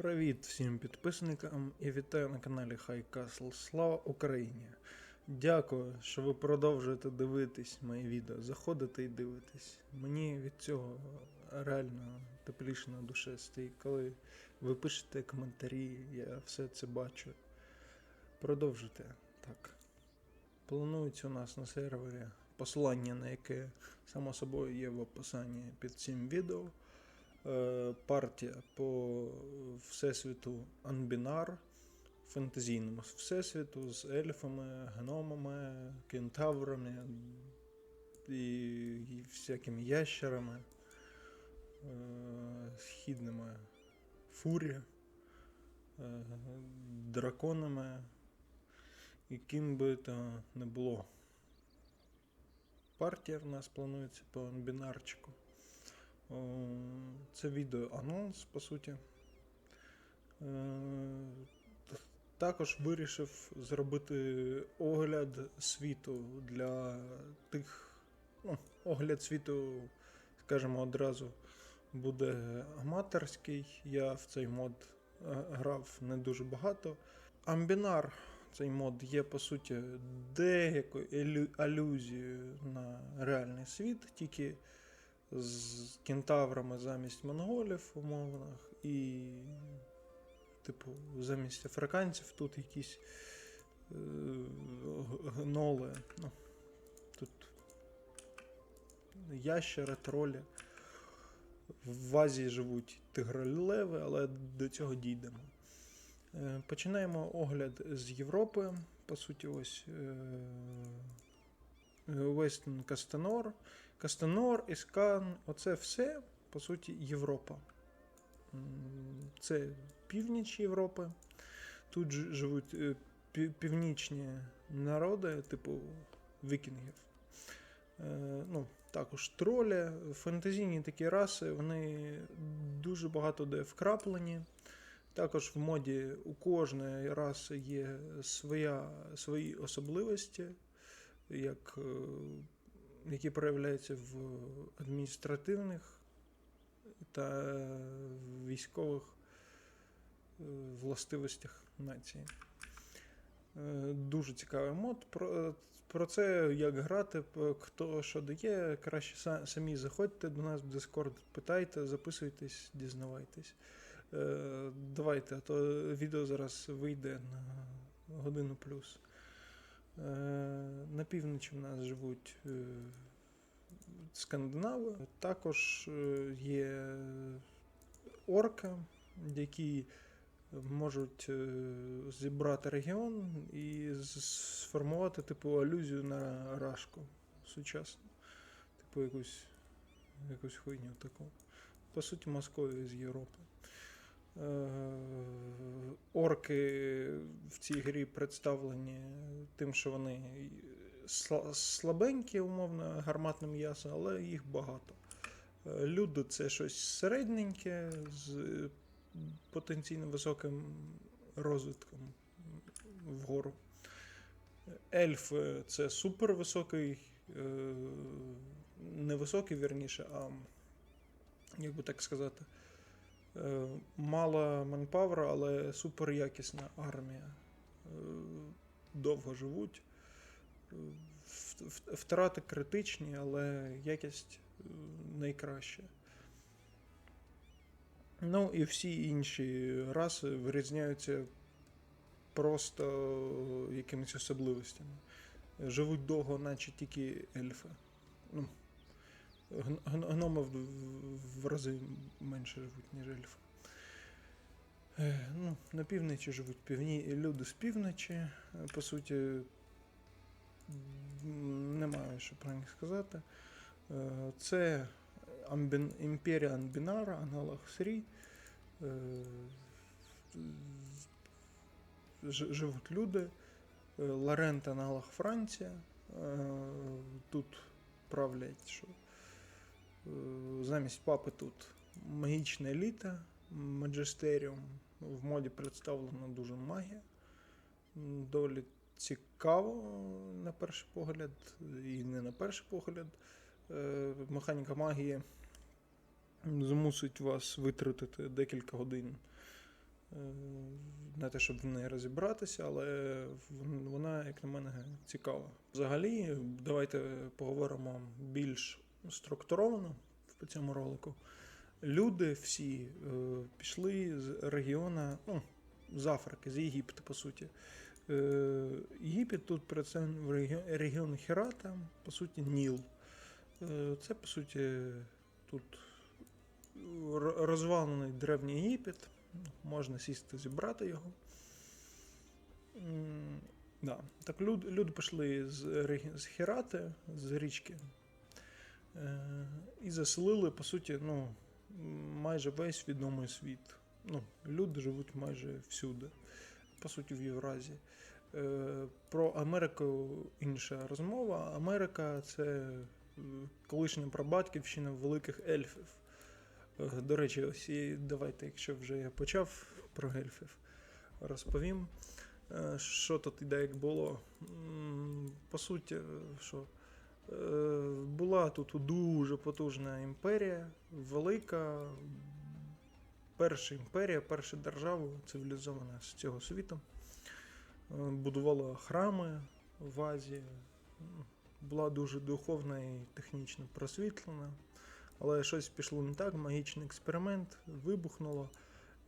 Привіт всім підписникам і вітаю на каналі High Castle. Слава Україні! Дякую, що ви продовжуєте дивитись мої відео. Заходите і дивитесь. Мені від цього реально тепліше на душі стоїть. Коли ви пишете коментарі, я все це бачу. Продовжуйте так. Планується у нас на сервері посилання, на яке само собою є в описанні під цим відео. Е, партія по всесвіту Анбінар, фентезійному всесвіту з ельфами, гномами, кентаврами і, і всякими ящерами, е, східними фурі, е, драконами, і ким би то не було. Партія в нас планується по анбінарчику. О, Це відео анонс, по суті. Е, Також вирішив зробити огляд світу для тих. Ну, огляд світу, скажімо, одразу буде аматорський. Я в цей мод е, грав не дуже багато. Амбінар, цей мод є по суті деякою алюзією на реальний світ, тільки з кентаврами замість монголів умовних, і, типу, замість африканців тут якісь е, гноли. Ну, тут ящери, тролі. В Азії живуть тигролеви, але до цього дійдемо. Е, Починаємо огляд з Європи. По суті, ось е, Western Кастанор, Іскан, оце все, по суті, Європа. Це північ Європи. Тут живуть е, північні народи, типу вікінгів. Е, Ну, також тролі, фантазійні такі раси, вони дуже багато де вкраплені. Також в моді у кожної раси є своя, свої особливості, як, е, які проявляються в адміністративних та військових е, властивостях нації. Е, Дуже цікавий мод. Про, про це, як грати, хто що дає, краще самі заходьте до нас в Discord, питайте, записуйтесь, дізнавайтесь. Е, Давайте, а то відео зараз вийде на годину плюс. Е, На півночі в нас живуть е, скандинави. Також е, є орки, які можуть зібрати регіон і сформувати типу алюзію на рашку сучасну. Типу якусь, якусь хуйню таку. По суті, Московію з Європи. Е, Орки в цій грі представлені тим, що вони слабенькі, умовно, гарматне м'ясо, але їх багато. Е, Люди це щось середненьке з потенційно високим розвитком вгору. Ельфи це супервисокий, е, не високий, вірніше, а як би так сказати, е, мало манпавера, але суперякісна армія. Е, Довго живуть. Е, Втрати критичні, але якість найкраща. Ну і всі інші раси вирізняються просто якимись особливостями. Живуть довго, наче тільки ельфи. Ну, гноми в, рази менше живуть, ніж ельфи. Е, Ну, на півночі живуть півні люди з півночі. Е, По суті, немає що про них сказати. Е, Це імперія Анбінара, аналог Срі. Живуть люди. Лорент аналог Франція. Тут правлять, що замість папи тут магічна еліта, маджестеріум. В моді представлена дуже магія. Доволі цікаво на перший погляд, і не на перший погляд. Е, Механіка магії змусить вас витратити декілька годин Е, Не те, щоб в неї розібратися, але вона, як на мене, цікава. Взагалі, давайте поговоримо більш структуровано в цьому ролику. Люди всі е, пішли з регіону, ну, з Африки, з Єгипту, по суті. Е, Єгипет тут представлений в регіон, регіон Херата, по суті, Ніл. Е, Це, по суті, тут розвалений древній Єгипет. Можна сісти, зібрати його. Да. Так люд, люди пішли з, з Херати, з річки, і заселили, по суті, ну, майже весь відомий світ. Ну, люди живуть майже всюди, по суті, в Євразії. Е, Про Америку інша розмова. Америка це е, колишня прабатьківщина великих ельфів. Е, До речі, ось і давайте, якщо вже я почав про ельфів, розповім, е, що тут іде, як було. По суті, е, що е, була тут дуже потужна імперія, велика, перша імперія, перша держава цивілізована з цього світу. Е, Будувала храми в Азії, була дуже духовна і технічно просвітлена. Але щось пішло не так, магічний експеримент вибухнуло.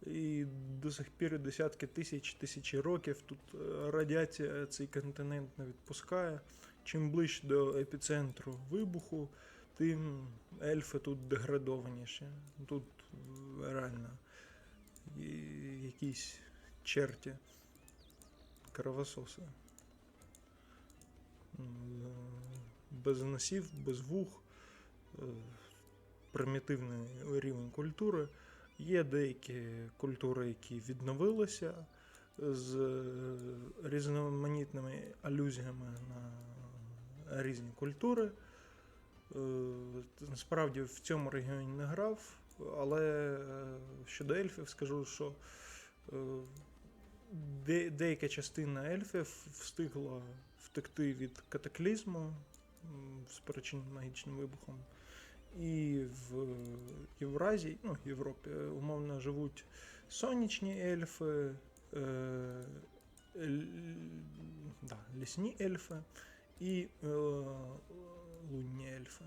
І до сих пір десятки тисяч тисячі років тут е, радіація цей континент не відпускає. Чим ближче до епіцентру вибуху, тим ельфи тут деградованіші. Тут реально якісь черті кровососи. Без носів, без вух, е, примітивний рівень культури. Є деякі культури, які відновилися з е, різноманітними алюзіями на різні культури. Е, Насправді в цьому регіоні не грав, але е, щодо ельфів скажу, що е, деяка частина ельфів встигла втекти від катаклізму, м, спричиненим магічним вибухом. І в Євразії, ну, Європі, е, умовно живуть сонячні ельфи, е, л- да, лісні ельфи і е, лунні ельфи.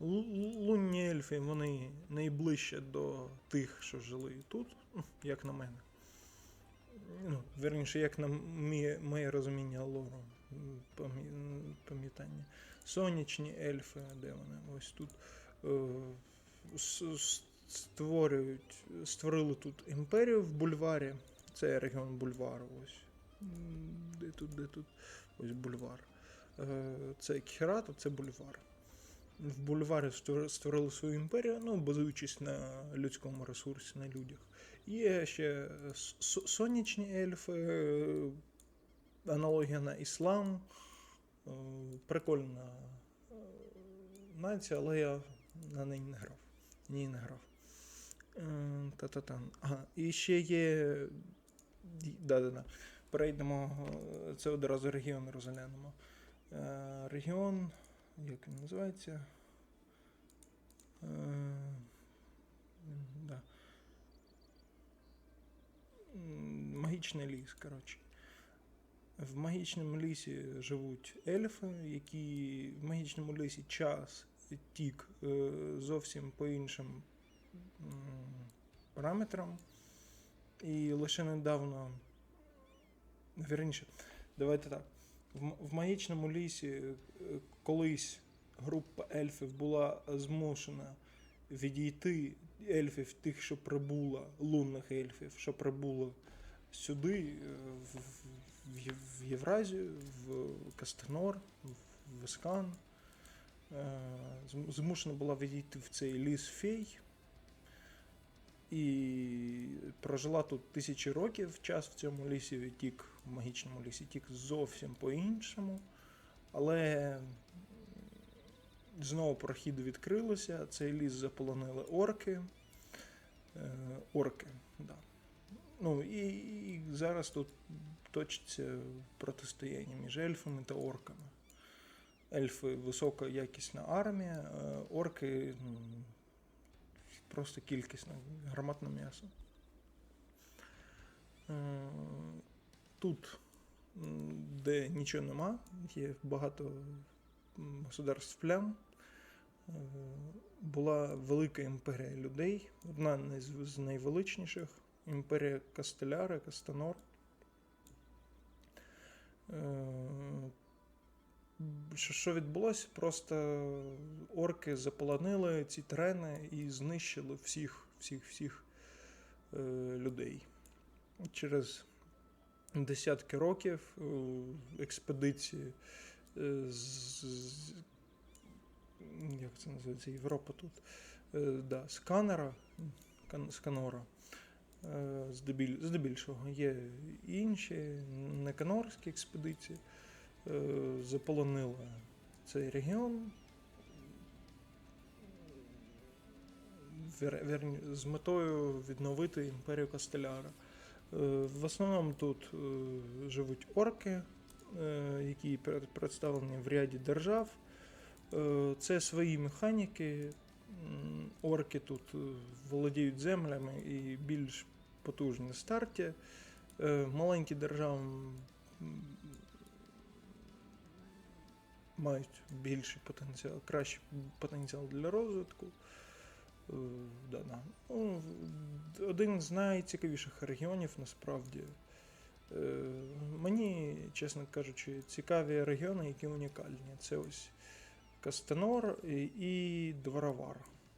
Лу- Лунні ельфи вони найближче до тих, що жили тут, як на мене. Ну, верніше, як на моє, моє розуміння лору, пам'ятання. Сонячні ельфи, де вони? Ось тут е, створюють, створили тут імперію в бульварі. Це регіон бульвару. Ось. Де тут, де тут? Ось бульвар. Е, Це Кхерат, а це бульвар. В бульварі створили свою імперію, ну, базуючись на людському ресурсі, на людях. Є ще с- сонячні ельфи, е, аналогія на іслам. Е, Прикольна е, нація, але я на неї не грав. Ні, не грав. Е, Та-та-та. Ага, і ще є. Да-да-да. Перейдемо. е, Це одразу регіон розглянемо. Е, Регіон. Як він називається? Е, Да. Магічний ліс, коротше. В магічному лісі живуть ельфи, які в магічному лісі час тік е, зовсім по іншим параметрам. І лише недавно, вірніше, давайте так. В, магічному лісі е, колись група ельфів була змушена відійти ельфів, тих, що прибула, лунних ельфів, що прибуло сюди, е, в, Євразію, в Кастанор, в Вискан. Е, Змушена була відійти в цей ліс фей. І прожила тут тисячі років. Час в цьому лісі тік, в магічному лісі тік зовсім по-іншому. Але знову прохід відкрилося, цей ліс заполонили орки. Е, орки, да. Ну і, і зараз тут точиться протистояння між ельфами та орками. Ельфи висока якісна армія, е, орки просто кількісне, гарматне м'ясо. Тут, де нічого нема, є багато государств плям. Е, Була велика імперія людей, одна з найвеличніших імперія Кастеляри, Кастанор. Е, Що, відбулося? Просто орки заполонили ці терени і знищили всіх, всіх, всіх е, людей. Через десятки років е, експедиції е, з, як це називається, Європа тут. Е, да, сканера, кан, сканора. Здебіль, здебільшого є інші неканорські експедиції. Заполонили цей регіон. Вер, верні, з метою відновити імперію Кастеляра. Е, В основному тут е, живуть орки, е, які представлені в ряді держав. Це свої механіки. Орки тут володіють землями і більш потужні старті. Маленькі держави мають більший потенціал, кращий потенціал для розвитку. Е, Да, да. Ну, один з найцікавіших регіонів насправді. Е, Мені, чесно кажучи, цікаві регіони, які унікальні. Це ось Кастанор і, і Дворовар.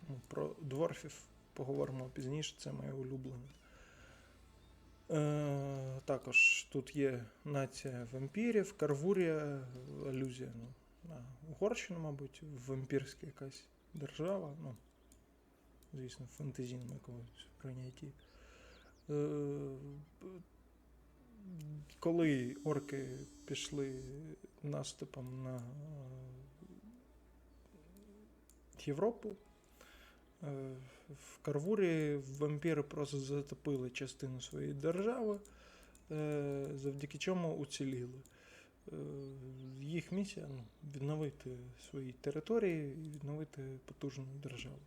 Ну, Про дворфів поговоримо пізніше, це моє улюблене. Е, також тут є нація вампірів, Карвурія, алюзія ну, на Угорщину, мабуть, вампірська якась держава. Ну, звісно, в фентезійному якомусь прийнятті. Е, коли орки пішли наступом на е, Європу, е, в Карвурі вампіри просто затопили частину своєї держави, завдяки чому уціліли. Їх місія ну, відновити свої території і відновити потужну державу.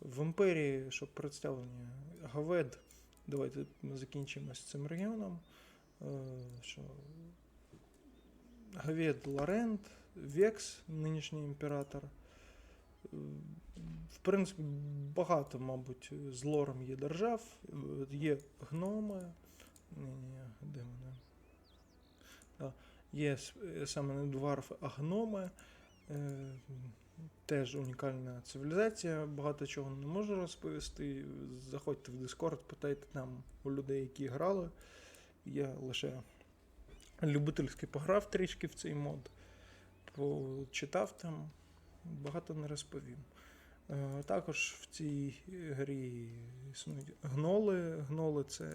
В імперії, щоб представлені Гавед, давайте ми закінчимо з цим регіоном. е, Що Гавед Лорент, Векс, нинішній імператор. Е, В принципі, багато, мабуть, з лором є держав. Е, Є гноми. Ні, ні, де вони? Да. Є е, саме не дварфи, а гноми. Теж унікальна цивілізація, багато чого не можу розповісти. Заходьте в Discord, питайте там у людей, які грали. Я лише любительськи пограв трішки в цей мод, почитав там, багато не розповім. Е, Також в цій грі існують гноли. Гноли це.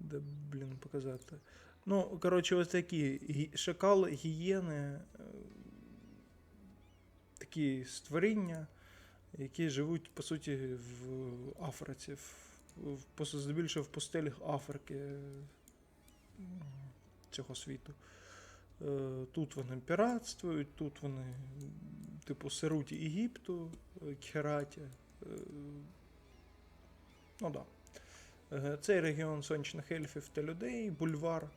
Де, блін, показати. Ну, коротше, ось такі шакали, гієни, е, такі створіння, які живуть, по суті, в Африці, в, здебільшого в пустелях Африки цього світу. Е, Тут вони піратствують, тут вони, типу, сируть Єгипту, Кхераті. е, Ну да. Е, Цей регіон сонячних ельфів та людей, бульвар.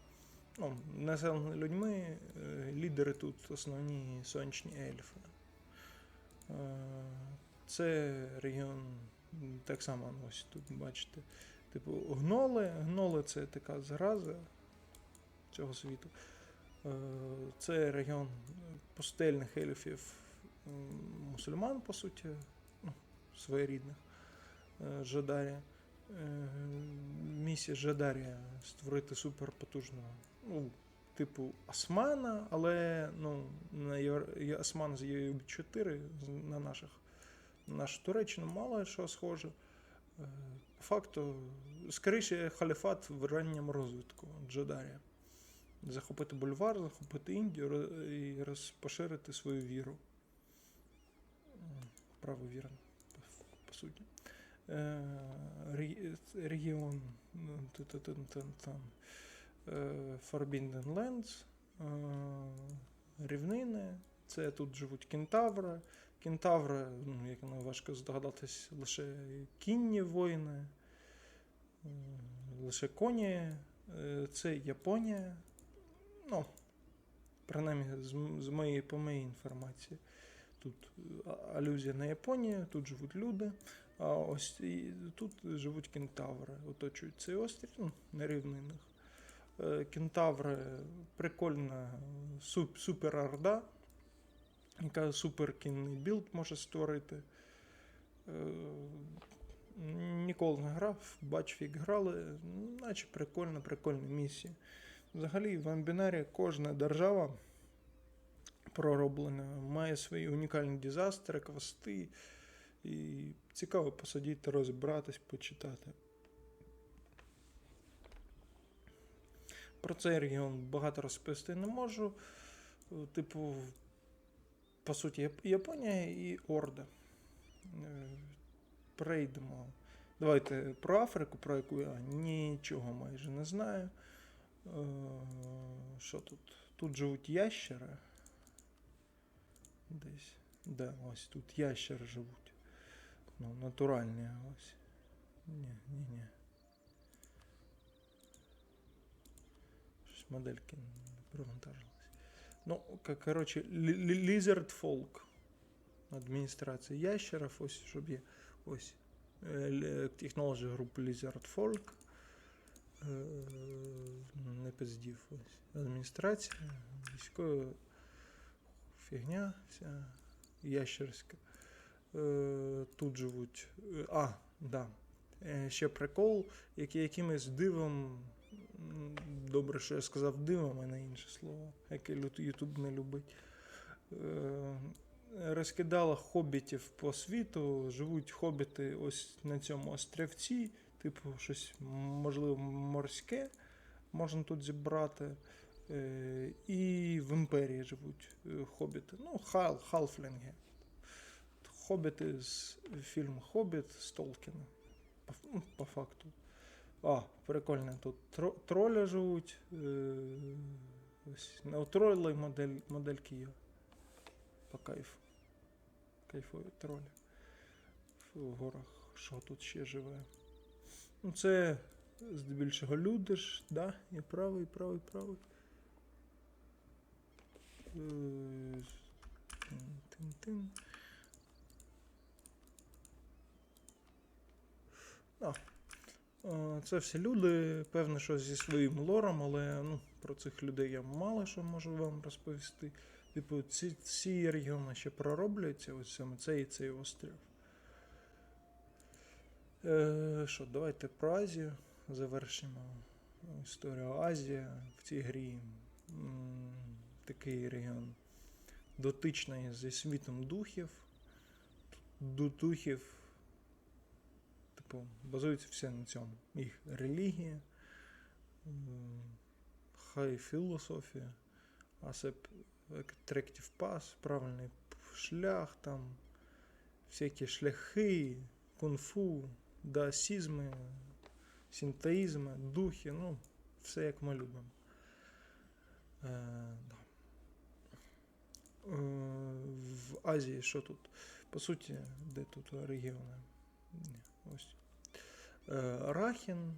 Ну, населений людьми, лідери тут основні сонячні ельфи. Е, Це регіон так само ну, ось тут бачите. Типу, гноли. Гноли це така зараза цього світу. Е, Це регіон пустельних ельфів мусульман, по суті, ну, своєрідних е, Жадарі. Е, Місія Жадарія створити суперпотужного, ну, типу Османа, але ну, на Євр... Осман з Є4 на наших на нашу Туреччину мало що схоже. Е, По факту, скоріше халіфат в ранньому розвитку Джадарія. Захопити бульвар, захопити Індію і розпоширити свою віру. Правовірно, по, суті. Е, ре- Регіон е, Forbidden Lands, е, рівнини. Це тут живуть кентаври. Кентаври, ну, як не важко здогадатись, лише кінні воїни, лише коні Е, Це Японія. Ну, принаймні, з, моєї, по моїй інформації. Тут алюзія на Японію, тут живуть люди. А ось і тут живуть кентаври, оточують цей острів, ну, на рівнинах. Е, Кентаври прикольна суп, супер орда, яка супер кінний білд може створити. Е, Ніколи не грав, бачив, як грали, наче прикольна, прикольна місія. Взагалі, в Амбінарі кожна держава пророблена, має свої унікальні дизастери, квести. І цікаво посидіти, розібратись, почитати. Про цей регіон багато розповісти не можу. Е, Типу, по суті, Японія і Орда. Е, Перейдемо. Давайте про Африку, про яку я нічого майже не знаю. Е, Що тут? Тут живуть ящери. Десь. Да, ось тут ящери живуть. Ну, натуральні ось. Ні, ні, ні. Модельки не привантажились. Ну, к- коротше, лі- лі- Lizard Folk. Адміністрація ящерів, ось, щоб є. Ось. Technology Group Lizard Folk. Не пиздів. Ось. Адміністрація, військова фігня вся ящерська. Тут живуть. А, да. Ще прикол, який якимось дивом. Добре, що я сказав дивом, а не інше слово, яке Ютуб не любить. Е, Розкидала хобітів по світу. Живуть хобіти ось на цьому острівці, типу, щось, можливо, морське можна тут зібрати. Е, І в імперії живуть е, хобіти. Ну, хал, халфлінги. Хобіти з фільму Хобіт з Толкіна. По, ну, по факту. А, прикольно, тут тро, троля живуть. Е, ось, на у тролей модель, модельки є. По кайфу. Кайфові тролі. В горах. Що тут ще живе? Ну, це здебільшого люди ж, да? Я правий, правий, правий. Е, Тин-тин. А. Е, Це всі люди, певно, що зі своїм лором, але ну, про цих людей я мало що можу вам розповісти. Типу, ці, ці регіони ще пророблюються, ось саме цей і цей острів. Е, що, давайте про Азію завершимо історію Азія в цій грі. м, Такий регіон дотичний зі світом духів. Духів, типу, базується все на цьому. Їх релігія, хай філософія, Attractive Pass, правильний шлях, там, всякі шляхи, кунг-фу, даосізми, синтеїзми, духи, ну, все як ми любимо. Е. Е, в Азії що тут? По суті, де тут регіони? Ні, ось. Е, Рахін,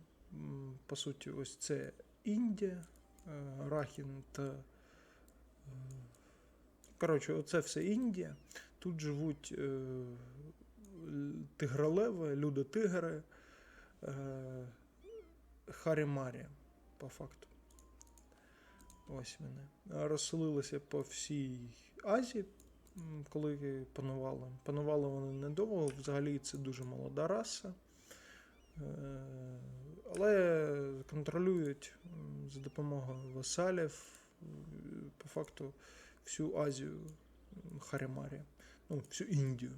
по суті, ось це Індія, е, Рахін та. е, Коротше, оце все Індія. Тут живуть тигролеви, люди-тигри, е, Харімарі, по факту. Ось вони. Розселилися по всій Азії, коли панували. Панували вони недовго, взагалі це дуже молода раса. Е, Але контролюють за допомогою васалів, е, по факту, всю Азію Харімарі, ну, всю Індію.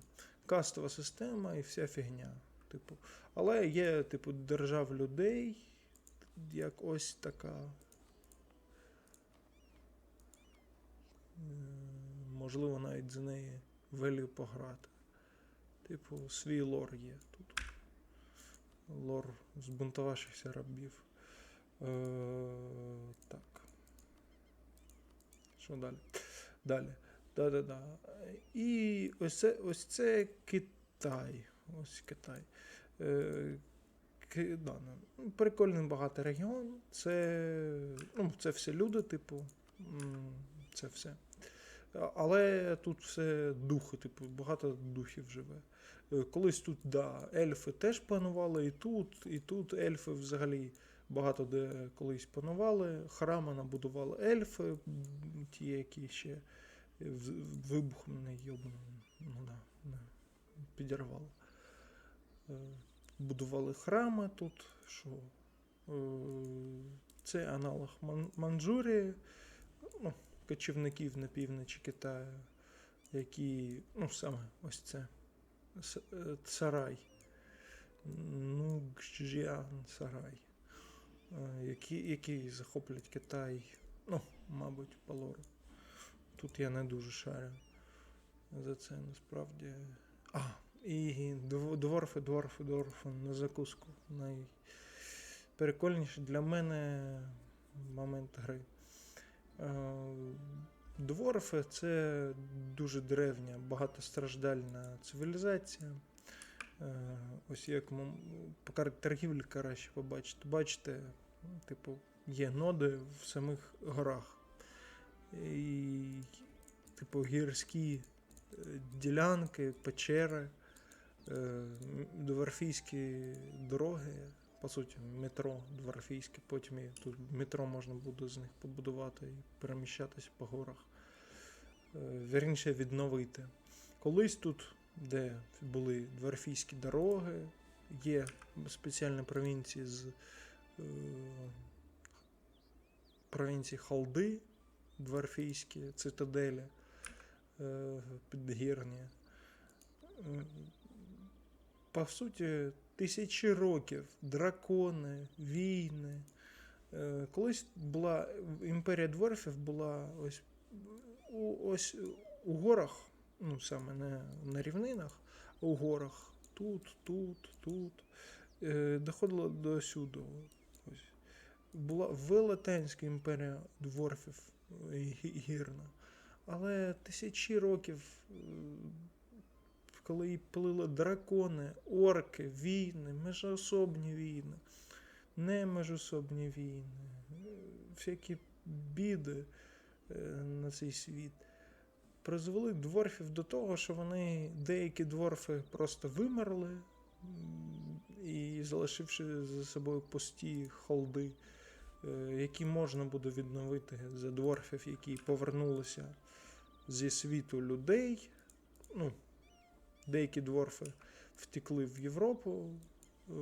Кастова система і вся фігня. Типу. Але є, типу, держав людей, як ось така. Можливо, навіть за неї велю пограти. Типу, свій лор є. Лор збунтувавшихся рабів. Е, так. Що далі? Далі. Да-да-да. І ось це, ось це Китай. Ось Китай. Е, К- да, ну, прикольний багатий регіон. Це, ну, це все люди, типу. Це все. Але тут все духи, типу, багато духів живе. Е, Колись тут, да, ельфи теж панували, і тут, і тут ельфи взагалі багато де колись панували. Храми набудували ельфи, ті, які ще вибухом не йобаном, ну да, не, підірвали. Е, Будували храми тут, що е, це аналог Ман- Манчжурії, ну, кочівників на півночі Китаю, які, ну, саме ось це Е, Царай. Ну, Гжіан Сарай. е, Які, захоплять Китай, ну, мабуть, по лору. Тут я не дуже шарю за це насправді. А, і дворфи, дворфи, дворфи на закуску. Найперекольніший для мене момент гри. Дворфи це дуже древня, багатостраждальна цивілізація. Е, Ось як по карті торгівлі краще побачити. Бачите, типу, є ноди в самих горах. І, типу, гірські е, ділянки, печери, е, дворфійські дороги, по суті, метро дворфійське, потім і тут метро можна буде з них побудувати і переміщатися по горах. Е, Вірніше відновити. Колись тут, де були дворфійські дороги, є спеціальні провінції з е, провінції Халди, дворфійські, цитаделі, е, підгірні. По суті, тисячі років, дракони, війни. Е, Колись була імперія дворфів була ось у, ось у горах, ну саме не на рівнинах, а у горах. Тут, тут, тут. Е, доходило до сюди. Ось. Була велетенська імперія дворфів е, гірна. Але тисячі років, коли її пилили дракони, орки, війни, межоособні війни, не межособні війни, всякі біди е, на цей світ, призвели дворфів до того, що вони, деякі дворфи просто вимерли, і залишивши за собою пусті холди, е, які можна буде відновити за дворфів, які повернулися зі світу людей. Ну, деякі дворфи втекли в Європу е,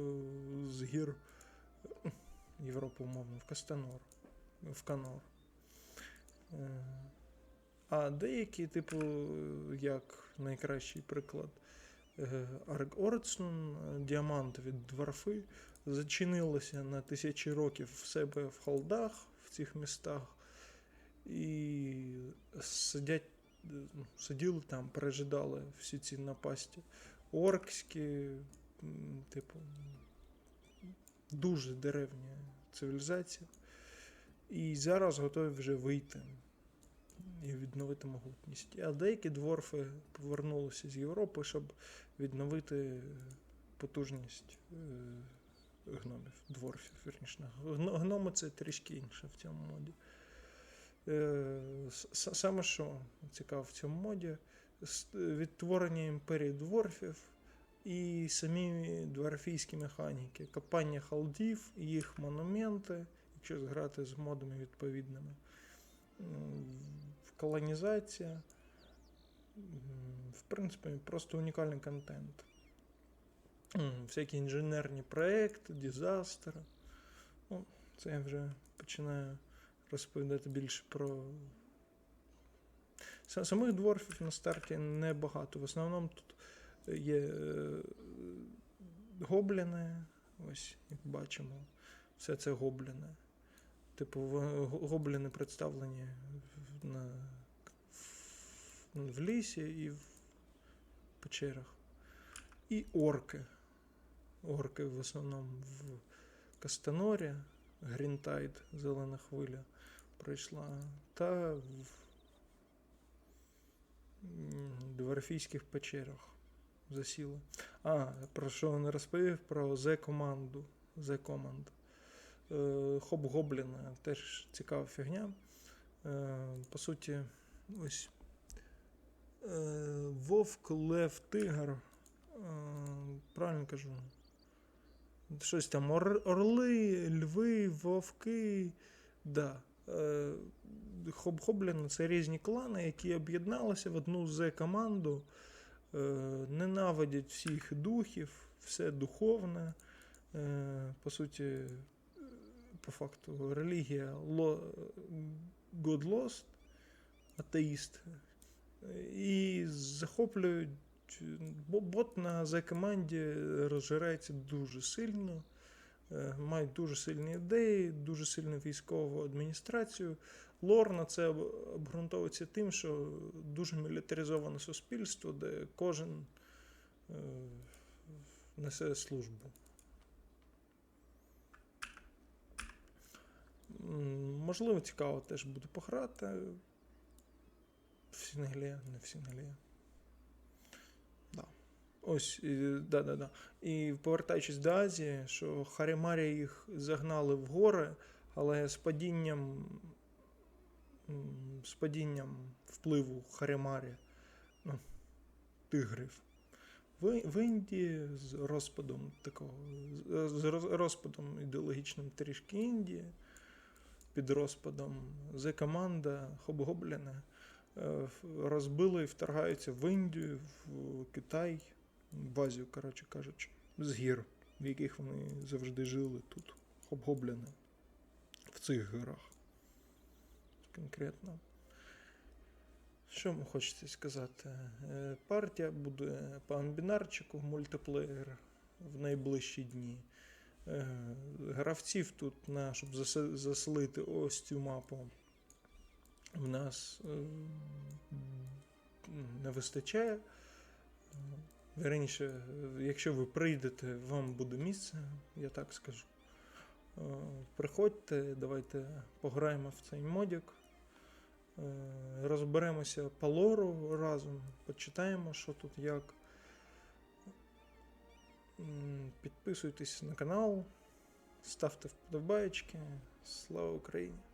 з гір Європу, умовно, в Кастанор, в Канор. Е, А деякі, типу, як найкращий приклад, е, Арк Ордсун, е, діамантові дворфи, зачинилися на тисячі років в себе в холдах в цих містах і сидять, сиділи там, пережидали всі ці напасті. Оркські, типу, дуже деревня цивілізація. І зараз готові вже вийти і відновити могутність. А деякі дворфи повернулися з Європи, щоб відновити потужність е, гномів, дворфів, вірніше. Гно- Гноми це трішки інше в цьому моді. Е, Саме що цікаво в цьому моді, відтворення імперії дворфів і самі дворфійські механіки, копання халдів, їх монументи, якщо зграти з модами відповідними. Колонізація. В принципі, просто унікальний контент. Всякі інженерні проекти, дизастери. Ну, це я вже починаю розповідати більше про. Самих дворфів на старті небагато. В основному тут є е, гобліни, ось як бачимо, все це гобліни. Типу, гобліни представлені на, в лісі і в печерах. І орки. Орки в основному в Кастанорі, Грінтайд, Зелена хвиля пройшла, та в дворфійських печерах засіли. А, про що не розповів? Про Зе-команду. Command. Е, Хоб-Гоблін теж цікава фігня. Е, По суті, ось е, Вовк, Лев, Тигр. Правильно кажу. Щось там ор- орли, льви, вовки. Да. Е, це різні клани, які об'єдналися в одну з команду, е, ненавидять всіх духів, все духовне. Е, По суті, по факту, релігія God Lost, атеїст. І захоплюють. Бот на за команді розжирається дуже сильно, мають дуже сильні ідеї, дуже сильну військову адміністрацію. Лор на це обґрунтовується тим, що дуже мілітаризоване суспільство, де кожен е, несе службу. Можливо, цікаво теж буде пограти. В Сінглі, не в Сінглі. Ось, і, да, да, да. І повертаючись до Азії, що Харімарі їх загнали в гори, але з падінням, з падінням впливу Харімарі, ну, тигрів. В, Індії з розпадом такого, з, розпадом ідеологічним трішки Індії, під розпадом з команда Хобгобліна е, розбили і вторгаються в Індію, в Китай, в Азію, коротше кажучи, з гір, в яких вони завжди жили тут, хобгобліни, в цих горах. Конкретно. Що ви хочете сказати? Е, Партія буде по амбінарчику мультиплеєр в найближчі дні. Е, Гравців тут, на, щоб засе- заселити ось цю мапу, в нас е, не вистачає. Вірніше, е, якщо ви прийдете, вам буде місце, я так скажу. Е, Приходьте, давайте пограємо в цей модік. Е, Розберемося по лору разом, почитаємо, що тут як. Підписуйтесь на канал, ставте вподобайки. Слава Україні!